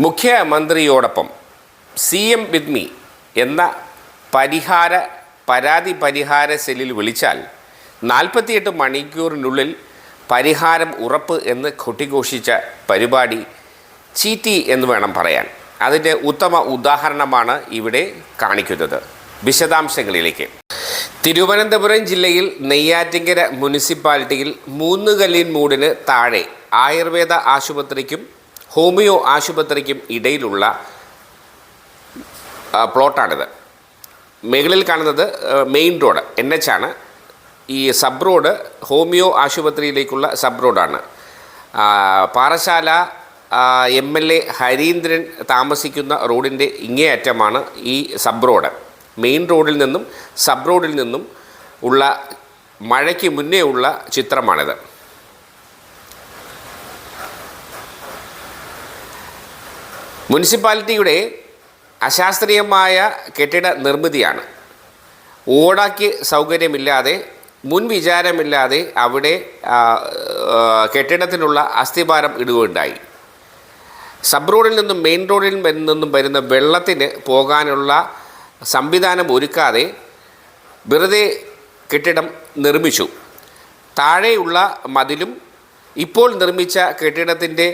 മുഖ്യമന്ത്രിയോടൊപ്പം C M with me എന്ന പരിഹാര പരാതി പരിഹാര സെല്ലിൽ വിളിച്ചാൽ നാൽപ്പത്തിയെട്ട് മണിക്കൂറിനുള്ളിൽ പരിഹാരം ഉറപ്പ് എന്ന് കൊട്ടിഘോഷിച്ച പരിപാടി ചീറ്റി എന്ന് വേണം പറയാൻ. അതിന്റെ ഉത്തമ ഉദാഹരണമാണ് ഇവിടെ കാണിക്കുന്നത്. വിശദാംശങ്ങളിലേക്ക്. തിരുവനന്തപുരം ജില്ലയിൽ നെയ്യാറ്റിങ്കര മുനിസിപ്പാലിറ്റിയിൽ മൂന്ന് കല്ലിൻ മൂടിന് താഴെ ആയുർവേദ ആശുപത്രിക്കും ഹോമിയോ ആശുപത്രിക്കും ഇടയിലുള്ള പ്ലോട്ടാണിത്. മുകളിൽ കാണുന്നത് മെയിൻ റോഡ് എൻ എച്ച് ആണ്. ഈ സബ് റോഡ് ഹോമിയോ ആശുപത്രിയിലേക്കുള്ള സബ് റോഡാണ് Parassala M L A Harindran താമസിക്കുന്ന റോഡിന്റെ ഇങ്ങേയറ്റമാണ് ഈ സബ് റോഡ് മെയിൻ റോഡിൽ നിന്നും സബ് റോഡിൽ നിന്നും ഉള്ള മഴയ്ക്ക് മുന്നേ ഉള്ള ചിത്രമാണിത്. മുനിസിപ്പാലിറ്റിയുടെ അശാസ്ത്രീയമായ കെട്ടിട നിർമ്മിതിയാണ്. ഓടാക്ക് സൗകര്യമില്ലാതെ മുൻവിചാരമില്ലാതെ അവിടെ കെട്ടിടത്തിനുള്ള അസ്ഥിഭാരം ഇടുകയുണ്ടായി. സബ് റോഡിൽ നിന്നും മെയിൻ റോഡിൽ നിന്നും വരുന്ന വെള്ളത്തിന് പോകാനുള്ള സംവിധാനം ഒരുക്കാതെ വെറുതെ കെട്ടിടം നിർമ്മിച്ചു. താഴെയുള്ള മതിലും ഇപ്പോൾ നിർമ്മിച്ച കെട്ടിടത്തിന്റെ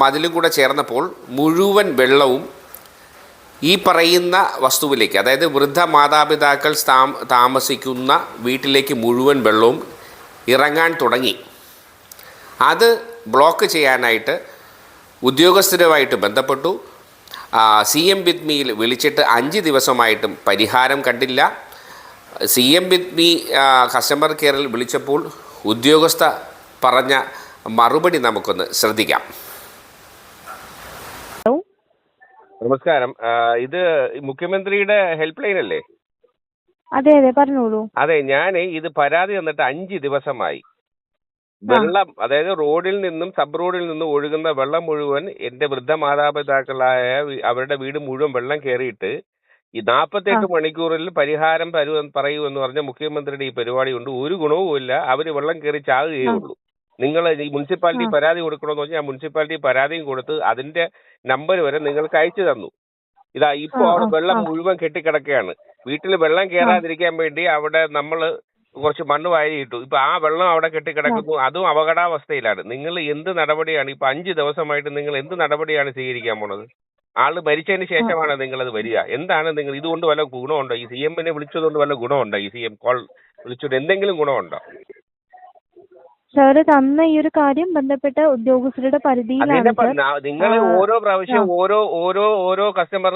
മതിലും കൂടെ ചേർന്നപ്പോൾ മുഴുവൻ വെള്ളവും ഈ പറയുന്ന വസ്തുവിലേക്ക് അതായത് വൃദ്ധ മാതാപിതാക്കൾ താമസിക്കുന്ന വീട്ടിലേക്ക് മുഴുവൻ വെള്ളവും ഇറങ്ങാൻ തുടങ്ങി. അത് ബ്ലോക്ക് ചെയ്യാനായിട്ട് ഉദ്യോഗസ്ഥരുമായിട്ട് ബന്ധപ്പെട്ടു. സി എം വിത്ത് മിയിൽ വിളിച്ചിട്ട് അഞ്ച് ദിവസമായിട്ടും പരിഹാരം കണ്ടില്ല. C M with me customer കെയറിൽ വിളിച്ചപ്പോൾ ഉദ്യോഗസ്ഥ പറഞ്ഞ മറുപടി നമുക്കൊന്ന് ശ്രദ്ധിക്കാം. നമസ്കാരം. ഇത് മുഖ്യമന്ത്രിയുടെ ഹെൽപ്പ് ലൈൻ അല്ലേ അതെ അതെ പറഞ്ഞോളൂ. അതെ ഞാൻ ഇത് പരാതി തന്നിട്ട് അഞ്ച് ദിവസമായി. വെള്ളം അതായത് റോഡിൽ നിന്നും സബ് റോഡിൽ നിന്നും ഒഴുകുന്ന വെള്ളം മുഴുവൻ എന്റെ വൃദ്ധ മാതാപിതാക്കളായ അവരുടെ വീട് മുഴുവൻ വെള്ളം കയറിയിട്ട് ഈ നാൽപ്പത്തെട്ട് മണിക്കൂറിൽ പരിഹാരം തരൂ പറയൂ എന്ന് പറഞ്ഞ മുഖ്യമന്ത്രിയുടെ ഈ പരിപാടി കൊണ്ട് ഒരു ഗുണവും ഇല്ല അവർ വെള്ളം കയറി ചാകുകയേ ഉള്ളൂ. നിങ്ങൾ ഈ മുനിസിപ്പാലിറ്റി പരാതി കൊടുക്കണമെന്ന് പറഞ്ഞാൽ മുനിസിപ്പാലിറ്റി പരാതിയും കൊടുത്ത് അതിന്റെ നമ്പർ വരെ നിങ്ങൾക്ക് അയച്ചു തന്നു. ഇതാ ഇപ്പൊ അവിടെ വെള്ളം. മുഴുവൻ കെട്ടിക്കിടക്കുകയാണ് വീട്ടിൽ വെള്ളം കയറാതിരിക്കാൻ വേണ്ടി അവിടെ നമ്മൾ കുറച്ച് മണ്ണ് വാരി ഇട്ടു. ഇപ്പൊ ആ വെള്ളം അവിടെ കെട്ടിക്കിടക്കുന്നു. അതും അപകടാവസ്ഥയിലാണ്. നിങ്ങൾ എന്ത് നടപടിയാണ്? ഇപ്പൊ അഞ്ച് ദിവസമായിട്ട് നിങ്ങൾ എന്ത് നടപടിയാണ് സ്വീകരിക്കാൻ പോണത്? ആൾ മരിച്ചതിന് ശേഷമാണ് നിങ്ങൾ അത് വരിക. എന്താണ് നിങ്ങൾ ഇതുകൊണ്ട് വല്ല ഗുണമുണ്ടോ? ഈ സി എമ്മിനെ വിളിച്ചതുകൊണ്ട് വല്ല ഗുണമുണ്ടോ? ഈ സി എം കോൾ വിളിച്ചിട്ട് എന്തെങ്കിലും ഗുണമുണ്ടോ? സാറ് തന്ന ഈ ഒരു കാര്യം ബന്ധപ്പെട്ട ഉദ്യോഗസ്ഥരുടെ പരിധിയിലാണ് നിങ്ങൾ ഓരോ പ്രാവശ്യം. ഓരോ ഓരോ ഓരോ കസ്റ്റമർ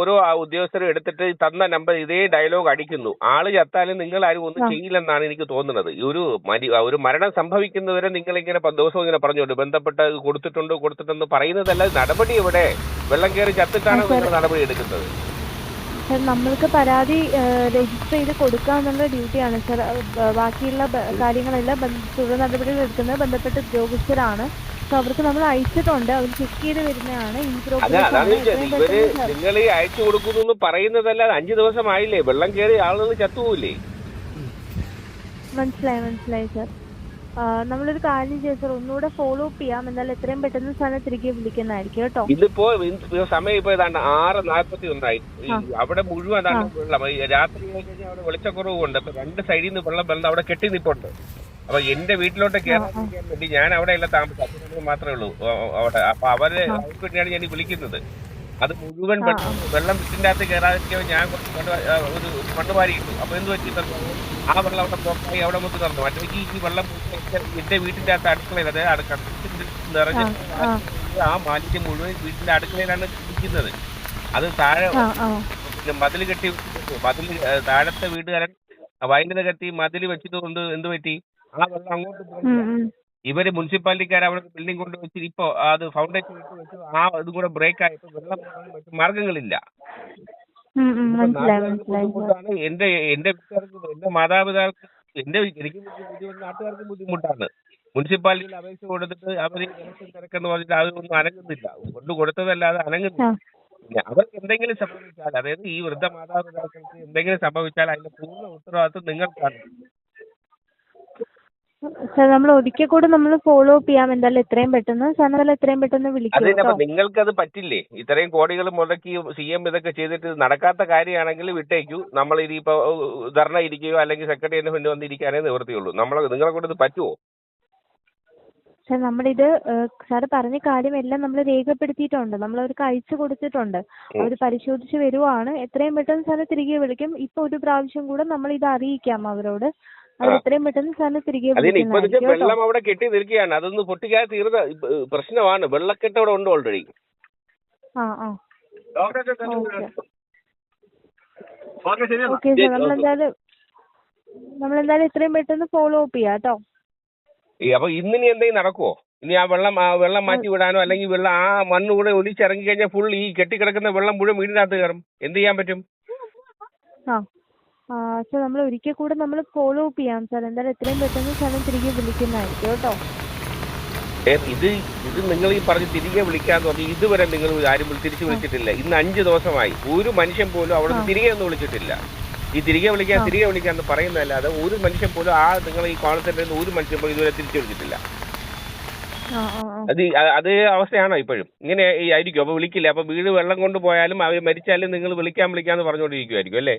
ഓരോ ഉദ്യോഗസ്ഥരും എടുത്തിട്ട് തന്ന നമ്പർ ഇതേ ഡയലോഗ് അടിക്കുന്നു. ആൾ ചത്താലും നിങ്ങൾ ആരും ഒന്നും. ചെയ്യില്ലെന്നാണ് എനിക്ക് തോന്നുന്നത്. ഒരു മരി ഒരു മരണം സംഭവിക്കുന്നവരെ നിങ്ങൾ ഇങ്ങനെ ദിവസവും ഇങ്ങനെ പറഞ്ഞോണ്ട് ബന്ധപ്പെട്ട കൊടുത്തിട്ടുണ്ടോ കൊടുത്തിട്ടെന്ന് പറയുന്നതല്ല നടപടി എവിടെ വെള്ളം കയറി ചത്തിട്ടാണ് നിങ്ങൾ നടപടി എടുക്കുന്നത്? സാർ നമ്മൾക്ക് പരാതി രജിസ്റ്റർ ചെയ്ത് കൊടുക്കുക എന്നുള്ള ഡ്യൂട്ടിയാണ് സർ. ബാക്കിയുള്ള കാര്യങ്ങളെല്ലാം തുടർ നടപടികൾ എടുക്കുന്നത് ബന്ധപ്പെട്ട ഉദ്യോഗസ്ഥരാണ്. സോ അവർക്ക് നമ്മൾ അയച്ചിട്ടുണ്ട്. അവർ ചെക്ക് ചെയ്ത് വരുന്നതാണ്. നിങ്ങൾ ഈ അയച്ചു കൊടുക്കുന്നു പറയുന്നതല്ല അഞ്ചു ദിവസമായില്ലേ? വെള്ളം കയറി ആളുകൾ ചത്തുപോയില്ലേ മനസ്സിലായി മനസ്സിലായി സാർ. നമ്മളൊരു കാര്യം ചെയ്യാം സാർ ഒന്നുകൂടെ ഫോളോ അപ്പ് ചെയ്യാം. എന്തായാലും എത്രയും പെട്ടെന്ന് സാറിനെ തിരികെ വിളിക്കുന്നതായിരിക്കും കേട്ടോ. ഇതിപ്പോ ഇന്ന് സമയം ഇപ്പൊ ഏതാണ്ട് ആറ് നാൽപ്പത്തി ഒന്നായി. അവിടെ മുഴുവൻ അതാണ് വെള്ളം. രാത്രി അവിടെ വെളിച്ചക്കുറവുണ്ട്. അപ്പൊ രണ്ട് സൈഡിൽ നിന്ന് വെള്ളം വെള്ളം അവിടെ കെട്ടി നിപ്പുണ്ട്. അപ്പൊ എന്റെ വീട്ടിലോട്ട് കയറാതിരിക്കാൻ വേണ്ടി ഞാൻ അവിടെ എല്ലാം താമസം മാത്രമേ ഉള്ളൂ. അവിടെ. അപ്പൊ അവരെ വേണ്ടിയാണ് ഞാൻ വിളിക്കുന്നത്. അത് മുഴുവൻ വെള്ളം വെള്ളം വീട്ടിന്റെ അകത്ത് കയറാതിരിക്കാൻ ഞാൻ ഒരു മണ്ണ് വാരി ഇട്ടു. അപ്പൊ എന്ത് പറ്റി തന്നു ആ വെള്ളം അവിടെ പുറത്തായി അവിടെ മുത്ത് നടന്നു മറ്റേ ഈ വെള്ളം എന്റെ വീട്ടിന്റെ അകത്ത് അടുക്കളയിൽ അതായത് അടുക്കള നിറഞ്ഞ ആ, മാലിന്യം മുഴുവൻ വീട്ടിന്റെ അടുക്കളയിലാണ് ഇരിക്കുന്നത്. അത് താഴെ മതിൽ കെട്ടി മതിൽ താഴത്തെ വീട്ടുകാരൻ വയലിന് കെട്ടി മതിൽ വെച്ചത് കൊണ്ട് എന്ത് പറ്റി? ആ വെള്ളം അങ്ങോട്ട്. ഇവർ മുനിസിപ്പാലിറ്റിക്കാർ അവിടെ ബിൽഡിംഗ് കൊണ്ട് വെച്ച് ഇപ്പൊ അത് ഫൗണ്ടേഷൻ ഇട്ട് വെച്ച് ആ ഇതും കൂടെ ബ്രേക്ക് ആയപ്പോ വെള്ളം മാർഗങ്ങളില്ല ബുദ്ധിമുട്ടാണ്. എന്റെ എന്റെ വീട്ടുകാർക്ക് എന്റെ മാതാപിതാക്കൾ എന്റെ എനിക്ക് നാട്ടുകാർക്ക് ബുദ്ധിമുട്ടാണ്. മുനിസിപ്പാലിറ്റിയിൽ അപേക്ഷ കൊടുത്തിട്ട് അവർ തിരക്കെന്ന് പറഞ്ഞിട്ട് അതൊന്നും അനങ്ങുന്നില്ല. കൊണ്ട് കൊടുത്തതല്ലാതെ അനങ്ങുന്നില്ല. അവർക്ക് എന്തെങ്കിലും സംഭവിച്ചാൽ അതായത് ഈ വൃദ്ധ മാതാപിതാക്കൾക്ക് എന്തെങ്കിലും സംഭവിച്ചാൽ അതിന്റെ പൂർണ ഉത്തരവാദിത്വം നിങ്ങൾക്കാണ്. സാർ നമ്മൾ ഒരിക്കൽ കൂടെ നമ്മൾ ഫോളോ അപ്പ് ചെയ്യാം. എന്തായാലും എത്രയും പെട്ടെന്ന്. സാർ എന്തായാലും എത്രയും പെട്ടെന്ന് വിളിക്കും അതിന് കേട്ടോ. അപ്പൊ നിങ്ങൾക്കത് പറ്റില്ലേ? ഇത്രയും കോടികൾ മുടക്കി സി എം ഇതൊക്കെ ചെയ്തിട്ട് ഇത് നടക്കാത്ത കാര്യമാണെങ്കിൽ വിട്ടേക്കൂ. നമ്മൾ ഇനിയിപ്പോ ധർണ ഇരിക്കുകയോ അല്ലെങ്കിൽ സെക്രട്ടറിയുടെ മുന്നിൽ വന്നിരിക്കാനേ നിവൃത്തിയുള്ളൂ. നമ്മൾ നിങ്ങളെ കൊണ്ട് ഇത് പറ്റുമോ സാർ നമ്മളിത് സാർ പറഞ്ഞ കാര്യമെല്ലാം നമ്മൾ രേഖപ്പെടുത്തിയിട്ടുണ്ട്. നമ്മൾ അവർക്ക് അയച്ചു കൊടുത്തിട്ടുണ്ട് അവർ പരിശോധിച്ച് വരുവാണ്. എത്രയും പെട്ടെന്ന് സാറിനെ തിരികെ വിളിക്കും. ഇപ്പൊ ഒരു പ്രാവശ്യം കൂടെ നമ്മൾ ഇത് അറിയിക്കാം അവരോട്. അവർ എത്രയും പെട്ടെന്ന് സാറിനെ തിരികെ അതിന് വെള്ളം അവിടെ കെട്ടി നിൽക്കുകയാണ്. അതൊന്ന് പൊട്ടിക്കാതെ തീർന്ന പ്രശ്നമാണ്. വെള്ളക്കെട്ട് അവിടെ ഉണ്ട് ഓൾറെഡി ആ ആ. ഓക്കെ. സാർ നമ്മളെന്തായാലും നമ്മളെന്തായാലും എത്രയും പെട്ടെന്ന് ഫോളോ അപ്പ് ചെയ്യാം കേട്ടോ. അപ്പൊ ഇന്നിനി എന്തെങ്കിലും നടക്കുവോ? ഇനി ആ വെള്ളം ആ വെള്ളം മാറ്റി വിടാനോ അല്ലെങ്കിൽ വെള്ളം ആ മണ്ണ് കൂടെ ഒലിച്ചിറങ്ങി കഴിഞ്ഞാൽ ഫുൾ ഈ കെട്ടിക്കിടക്കുന്ന വെള്ളം മുഴുവൻ വീടിനകത്ത് കയറും. എന്ത് ചെയ്യാൻ പറ്റും? സാർ നമ്മൾ ഒരിക്കൽ കൂടെ നമ്മൾ ഫോളോ അപ്പ് ചെയ്യാം സാർ എന്തായാലും എത്രയും പെട്ടെന്ന് സാറിനെ തിരികെ വിളിക്കുന്നതായിരിക്കും കേട്ടോ. ഏ, ഇത് ഇത് നിങ്ങൾ ഈ പറഞ്ഞ് തിരികെ വിളിക്കാന്ന് പറഞ്ഞ് ഇതുവരെ നിങ്ങൾ ആരും വിളി- തിരിച്ചു വിളിച്ചിട്ടില്ല. ഇന്ന് അഞ്ച് ദിവസമായി. ഒരു മനുഷ്യൻ പോലും അവിടെ നിന്ന് തിരികെ ഒന്നും വിളിച്ചിട്ടില്ല. ഈ തിരികെ വിളിക്കാൻ തിരികെ വിളിക്കാൻ എന്ന് പറയുന്നതല്ലാതെ ഒരു മനുഷ്യൻ പോലും ആ നിങ്ങൾ ഈ കോൾ സെന്ററിൽ നിന്ന് ഒരു മനുഷ്യൻ പോലും ഇതുവരെ തിരിച്ചു വിളിച്ചിട്ടില്ല. ആ ആ ആ. അത് ഈ- അ- അതേ അവസ്ഥയാണോ ഇപ്പോഴും? ഇങ്ങനെ ഈ ആയിരിക്കും. അപ്പൊ വിളിക്കില്ല? അപ്പൊ വീട് വെള്ളം കൊണ്ടുപോയാലും അവർ മരിച്ചാലും നിങ്ങൾ വിളിക്കാൻ വിളിക്കാന്ന് പറഞ്ഞുകൊണ്ടിരിക്കുമായിരിക്കും അല്ലേ?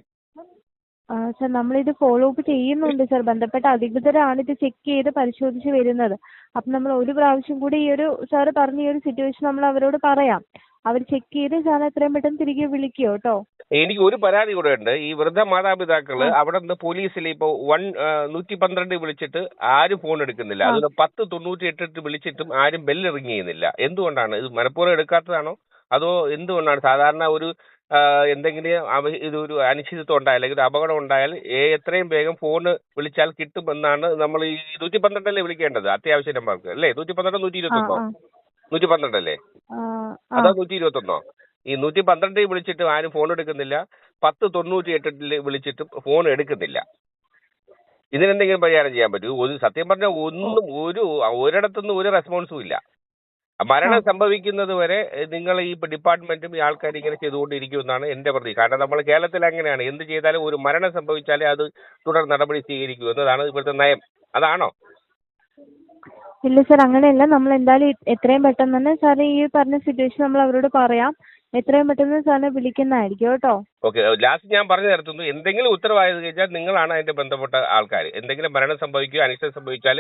സാർ നമ്മളിത് ഫോളോ അപ്പ് ചെയ്യുന്നുണ്ട് സർ. ബന്ധപ്പെട്ട അധികൃതരാണ് ഇത് ചെക്ക് ചെയ്ത് പരിശോധിച്ച് വരുന്നത്. അപ്പം നമ്മൾ ഒരു പ്രാവശ്യം കൂടി ഈ ഒരു സാറ് പറഞ്ഞ ഈ ഒരു സിറ്റുവേഷൻ നമ്മൾ അവരോട് പറയാം. അവർ ചെക്ക് ചെയ്ത് സാർ എത്രയും പെട്ടെന്ന് തിരികെ വിളിക്കുക കേട്ടോ? എനിക്ക് ഒരു പരാതി കൂടെ ഉണ്ട്. ഈ വൃദ്ധ മാതാപിതാക്കൾ അവിടെ നിന്ന് പോലീസിൽ ഇപ്പൊ വൺ നൂറ്റി പന്ത്രണ്ട് വിളിച്ചിട്ട് ആരും ഫോൺ എടുക്കുന്നില്ല. അതിന് അതുപോലെ പത്ത് തൊണ്ണൂറ്റി എട്ട് വിളിച്ചിട്ടും ആരും ബെല്ല് റിങ് ചെയ്യുന്നില്ല എന്തുകൊണ്ടാണ്? ഇത് മനഃപൂർവം എടുക്കാത്തതാണോ? അതോ എന്തുകൊണ്ടാണ്? സാധാരണ ഒരു എന്തെങ്കിലും ഇതൊരു അനിശ്ചിതത്വം ഉണ്ടായാൽ അല്ലെങ്കിൽ ഒരു അപകടം ഉണ്ടായാൽ ഏ- എത്രയും വേഗം ഫോൺ വിളിച്ചാൽ കിട്ടുമെന്നാണ് നമ്മൾ ഈ നൂറ്റി പന്ത്രണ്ടല്ലേ വിളിക്കേണ്ടത് അത്യാവശ്യ നമ്പർക്ക് അല്ലേ? നൂറ്റി പന്ത്രണ്ട് നൂറ്റി ഇരുപത്തൊന്നോ നൂറ്റി പന്ത്രണ്ടല്ലേ അതോ നൂറ്റി ഇരുപത്തൊന്നോ ഈ നൂറ്റി പന്ത്രണ്ടിൽ വിളിച്ചിട്ട് ആരും ഫോൺ എടുക്കുന്നില്ല പത്ത് തൊണ്ണൂറ്റി എട്ടിൽ വിളിച്ചിട്ടും ഫോൺ എടുക്കുന്നില്ല. ഇതിനെന്തെങ്കിലും പരിഹാരം ചെയ്യാൻ പറ്റുമോ? ഒരു സത്യം പറഞ്ഞാൽ ഒന്നും ഒരു ഒരിടത്തുനിന്നും ഒരു റെസ്പോൺസും ഇല്ല. മരണം സംഭവിക്കുന്നത് വരെ നിങ്ങൾ ഈ ഡിപ്പാർട്ട്മെന്റും ഈ ആൾക്കാർ ഇങ്ങനെ ചെയ്തുകൊണ്ടിരിക്കുമെന്നാണ് എന്റെ പ്രതി കാരണം നമ്മൾ കേരളത്തിൽ അങ്ങനെയാണ്. എന്ത് ചെയ്താലും ഒരു മരണം സംഭവിച്ചാലേ അത് തുടർ നടപടി സ്വീകരിക്കൂ എന്നതാണ് ഇവിടുത്തെ നയം. അതാണോ? ഇല്ല സാർ അങ്ങനെയല്ല. നമ്മൾ എന്തായാലും എത്രയും പെട്ടെന്ന് തന്നെ സാർ ഈ പറഞ്ഞ സിറ്റുവേഷൻ നമ്മൾ അവരോട് പറയാം. എത്രയും പെട്ടെന്ന് സാറിനെ വിളിക്കുന്നതായിരിക്കും കേട്ടോ. ഓക്കെ ലാസ്റ്റ് ഞാൻ പറഞ്ഞു നിർത്തുന്നു എന്തെങ്കിലും ഉത്തരവായത് കഴിഞ്ഞാൽ നിങ്ങളാണ് അതിന്റെ ബന്ധപ്പെട്ട ആൾക്കാർ എന്തെങ്കിലും മരണം സംഭവിക്കുകയോ അനിഷ്ടം സംഭവിച്ചാൽ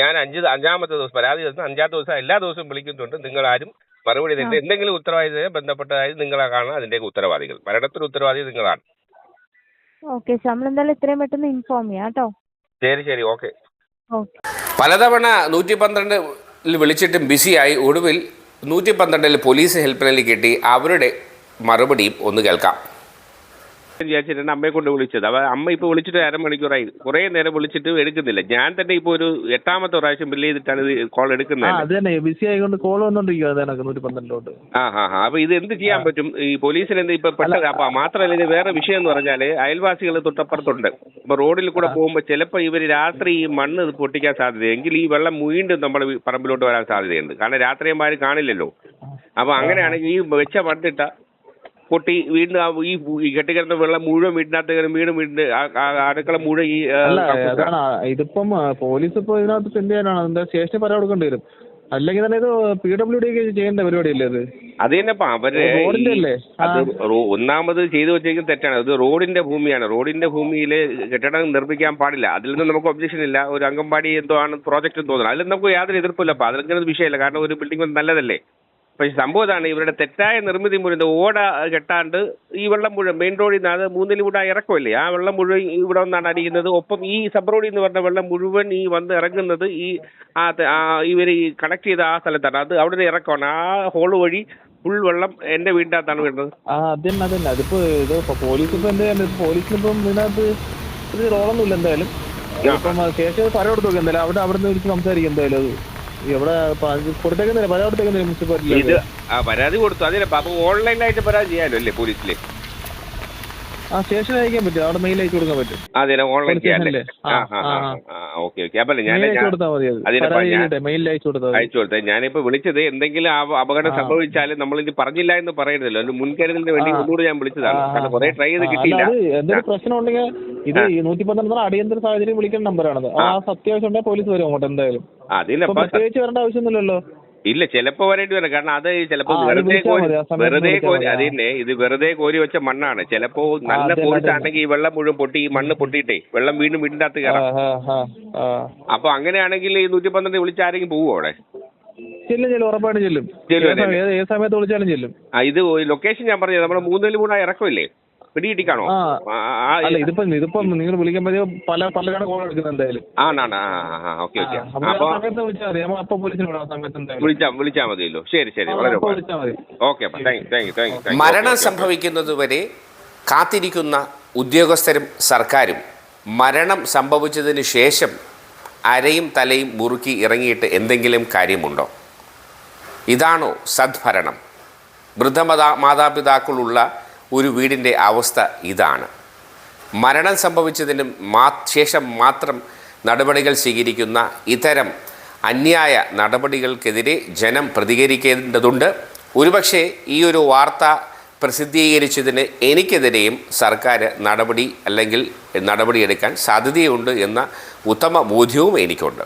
ഞാൻ അഞ്ച് അഞ്ചാമത്തെ ദിവസം പരാതി ദിവസം അഞ്ചാമത്തെ ദിവസം എല്ലാ ദിവസവും വിളിക്കുന്നുണ്ട്. നിങ്ങൾ ആരും മറുപടി തരുന്നത് എന്തെങ്കിലും ഉത്തരവാദിത്തം ബന്ധപ്പെട്ടതായി നിങ്ങളാണ് അതിന്റെ ഉത്തരവാദികൾ. മരണത്തിന് ഉത്തരവാദി നിങ്ങളാണ്. ഓക്കെ നമ്മളെന്തായാലും എത്രയും പെട്ടെന്ന് ഇൻഫോം ചെയ്യാം കേട്ടോ. ശരി ശരി. ഓക്കെ. ഓക്കെ. പലതവണ നൂറ്റി പന്ത്രണ്ടിൽ വിളിച്ചിട്ടും ബിസിയായി ഒടുവിൽ നൂറ്റി പന്ത്രണ്ടിൽ പോലീസ് ഹെൽപ്പ് ലൈനിൽ കിട്ടി. അവരുടെ മറുപടിയും ഒന്ന് കേൾക്കാം. വിചാരിച്ചിട്ടാണ് അമ്മയെ കൊണ്ട് വിളിച്ചത്. അവ അമ്മ ഇപ്പോൾ വിളിച്ചിട്ട് അരമണിക്കൂറായി. കുറേ നേരം വിളിച്ചിട്ട് എടുക്കുന്നില്ല. ഞാൻ തന്നെ ഇപ്പോൾ ഒരു എട്ടാമത്തെ പ്രാവശ്യം ബില്ല് ചെയ്തിട്ടാണ് ഇത് കോൾ എടുക്കുന്നത്. അത് തന്നെ. ബിസി ആയിക്കൊണ്ട് കോൾ വന്നോണ്ടിരിക്കും നൂറ്റി പന്ത്രണ്ടിലോട്ട്. ആ ഹാ ഹാ. അപ്പൊ ഇത് എന്ത് ചെയ്യാൻ പറ്റും? ഈ പോലീസിന് എന്ത് ഇപ്പൊ പെട്ടത് അപ്പൊ മാത്രമല്ല ഇത് വേറെ വിഷയം എന്ന് പറഞ്ഞാൽ അയൽവാസികൾ തൊട്ടപ്പുറത്തുണ്ട്. ഇപ്പൊ റോഡിൽ കൂടെ പോകുമ്പോൾ ചിലപ്പോൾ ഇവർ രാത്രി ഈ മണ്ണ് പൊട്ടിക്കാൻ സാധ്യത. എങ്കിൽ ഈ വെള്ളം വീണ്ടും നമ്മുടെ പറമ്പിലോട്ട് വരാൻ സാധ്യതയുണ്ട്. കാരണം രാത്രിയും ആരും കാണില്ലല്ലോ. അപ്പൊ അങ്ങനെയാണെങ്കിൽ ഈ വെച്ച മണ്ണിട്ട പൊട്ടി വീണ്ടും ഈ കെട്ടിക്കിടന്ന വെള്ളം മുഴുവൻ വീടിനകത്ത് കയറി വീണ്ടും വീടിന്റെ അടുക്കള മുഴുവൻ ഈ അതാണ് ഇതിപ്പം പോലീസ് ഇപ്പൊ ഇതിനകത്ത് എന്ത് ചെയ്യാനാണ്. എന്താ സ്റ്റേഷനിൽ പരാതി കൊടുക്കേണ്ടി വരും. അല്ലെങ്കിൽ തന്നെ ഇത് പി ഡബ്ല്യു ഡി ചെയ്യേണ്ട പരിപാടിയല്ലേ അത് അത് തന്നെപ്പാ അവർ ഒന്നാമത് ചെയ്തു വെച്ചേക്കും തെറ്റാണ്. അത് റോഡിന്റെ ഭൂമിയാണ്. റോഡിന്റെ ഭൂമിയിൽ കെട്ടിടം നിർമ്മിക്കാൻ പാടില്ല. അതിൽ നിന്ന് നമുക്ക് ഒബ്ജക്ഷൻ ഇല്ല. ഒരു അംഗൻവാടി എന്തോ ആണ് പ്രോജക്റ്റ് തോന്നുന്നത് അതിൽ നമുക്ക് യാതൊരു എതിർപ്പില്ല അപ്പൊ അതിലൊക്കെ വിഷയമല്ല. കാരണം ഒരു ബിൽഡിംഗ് നല്ലതല്ലേ? പക്ഷെ സംഭവം ഇതാണ്. ഇവരുടെ തെറ്റായ നിർമ്മിതി ഇത് ഓട കെട്ടാണ്ട് ഈ വെള്ളം മുഴുവൻ മെയിൻ റോഡിൽ നിന്ന് അത് മൂന്നിൽ കൂടെ ഇറക്കമില്ലേ ആ വെള്ളം മുഴുവൻ ഇവിടെ ഒന്നാണ് അടിക്കുന്നത്. ഒപ്പം ഈ സബ് റോഡിൽ നിന്ന് പറഞ്ഞ വെള്ളം മുഴുവൻ ഈ വന്ന് ഇറങ്ങുന്നത് ഈ ആ ഇവർ ഈ കണക്ട് ചെയ്ത ആ സ്ഥലത്താണ്. അത് അവിടെ നിന്ന് ഇറക്കമാണ് ആ ഹോൾ വഴി ഫുൾ വെള്ളം എന്റെ വീടിന്റെ അകത്താണ് വീഴുന്നത് ആ അത് തന്നെ അത് തന്നെ അതിപ്പോ ഇത് പോലീസ് ഇപ്പൊ എന്ത് ചെയ്യാൻ പോലീസിന് ഇപ്പം ഇതിനകത്ത് ഇത് റോളൊന്നും എന്തായാലും. ഇപ്പം സ്റ്റേഷനിൽ പരാതി കൊടുത്തു നോക്കി എന്തായാലും. അവിടെ അവിടെ നിന്ന് വിളിച്ച് സംസാരിക്കും എന്തായാലും അത്. കൊടുത്തേക്കുന്നില്ല പരാതി ഇത് ആ പരാതി കൊടുത്തു. അതിനെ അപ്പൊ ഓൺലൈനായിട്ട് പരാതി ചെയ്യാലോ അല്ലേ പോലീസിൽ? ആ സ്റ്റേഷനിൽ അയക്കാൻ പറ്റും അവിടെ മെയിൽ അയച്ചു കൊടുക്കാൻ പറ്റും അതെ ഓൺലൈൻ പോലീസ് ചെയ്യാം ആ ആ, ആ ആ, ആ ഓക്കെ ഓക്കെ. അപ്പൊ ഞാൻ മെയിൽ അയച്ചു കൊടുത്താൽ അയച്ചു കൊടുത്താൽ ഞാനിപ്പോ വിളിച്ചത് എന്തെങ്കിലും അപകടം. സംഭവിച്ചാൽ നമ്മൾ ഇത് പറഞ്ഞില്ല എന്ന് പറയരുതല്ലോ. ഒരു മുൻകരുതലിന് വേണ്ടി. ഒന്നുകൂടി ഞാൻ വിളിച്ചതാണ്. കാരണം കുറെ ട്രൈ ചെയ്ത് കിട്ടിയില്ല. എന്തൊരു പ്രശ്നം ഉണ്ടെങ്കിൽ ഇത് നൂറ്റി പന്ത്രണ്ട് അടിയന്തര സാഹചര്യം വിളിക്കുന്ന നമ്പറാണത് ആ അത്യാവശ്യം ഉണ്ടെങ്കിൽ പോലീസ് വരും അങ്ങോട്ട് എന്തായാലും. അതില്ല പ്രത്യേകിച്ച് വരേണ്ട ആവശ്യമൊന്നുമില്ലല്ലോ. ഇല്ല ചിലപ്പോ വരേണ്ടി വരും. കാരണം അത് ചിലപ്പോ വെറുതെ കോരി വെറുതെ കോരി അത് തന്നെ അതിന്നെ ഇത് വെറുതെ കോരി വെച്ച മണ്ണാണ്. ചിലപ്പോ നല്ല. ആണെങ്കിൽ ഈ വെള്ളം മുഴുവൻ പൊട്ടി ഈ മണ്ണ് പൊട്ടിയിട്ടേ വെള്ളം വീണ്ടും വീടിന്റെ അകത്ത് കയറാം. അപ്പൊ അങ്ങനെയാണെങ്കിൽ ഈ നൂറ്റി പന്ത്രണ്ട് വിളിച്ച ആരെങ്കിലും പോവോ അവിടെ? ചെല്ലും ചെല്ലും ഉറപ്പായിട്ടും ചെല്ലും. ഏത് സമയത്ത് വിളിച്ചാലും ഇത് ലൊക്കേഷൻ ഞാൻ പറഞ്ഞത് നമ്മുടെ മൂന്നിൽ മൂന്നാ ഇറക്കമില്ലേ? പിടികിട്ടിക്കാണോ അല്ല ഇതിപ്പം ഇതിപ്പം നിങ്ങൾ വിളിക്കുമ്പോഴേ പല പല പലരാണ് കോൾ എടുക്കുന്നത് എന്തായാലും. ആണാണ് ഓക്കെ അപ്പൊ സമയത്ത് വിളിച്ചാൽ മതി. നമ്മൾ അപ്പം പോലീസിന് സമയത്ത് എന്തായാലും. വിളിച്ചാ വിളിച്ചാ മതിയല്ലോ. ശരി ശരി. വളരെ വിളിച്ചാൽ മതി. ഓക്കെ അപ്പൊ thank thank you thank you മരണം സംഭവിക്കുന്നതുവരെ കാത്തിരിക്കുന്ന ഉദ്യോഗസ്ഥരും സർക്കാരും മരണം സംഭവിച്ചതിന് ശേഷം അരയും തലയും മുറുക്കി ഇറങ്ങിയിട്ട് എന്തെങ്കിലും കാര്യമുണ്ടോ? ഇതാണോ സദ്ഭരണം. വൃദ്ധമാതാ മാതാപിതാക്കളുള്ള ഒരു വീടിന്റെ അവസ്ഥ ഇതാണ്. മരണം സംഭവിച്ചതിന് മാ ശേഷം മാത്രം നടപടികൾ സ്വീകരിക്കുന്ന ഇത്തരം അന്യായ നടപടികൾക്കെതിരെ ജനം പ്രതികരിക്കേണ്ടതുണ്ട്. ഒരുപക്ഷെ ഈ ഒരു വാർത്ത പ്രസിദ്ധീകരിച്ചതിന് എനിക്കെതിരെയും സർക്കാർ നടപടി അല്ലെങ്കിൽ നടപടിയെടുക്കാൻ സാധ്യതയുണ്ട് എന്ന ഉത്തമ ബോധ്യവും എനിക്കുണ്ട്.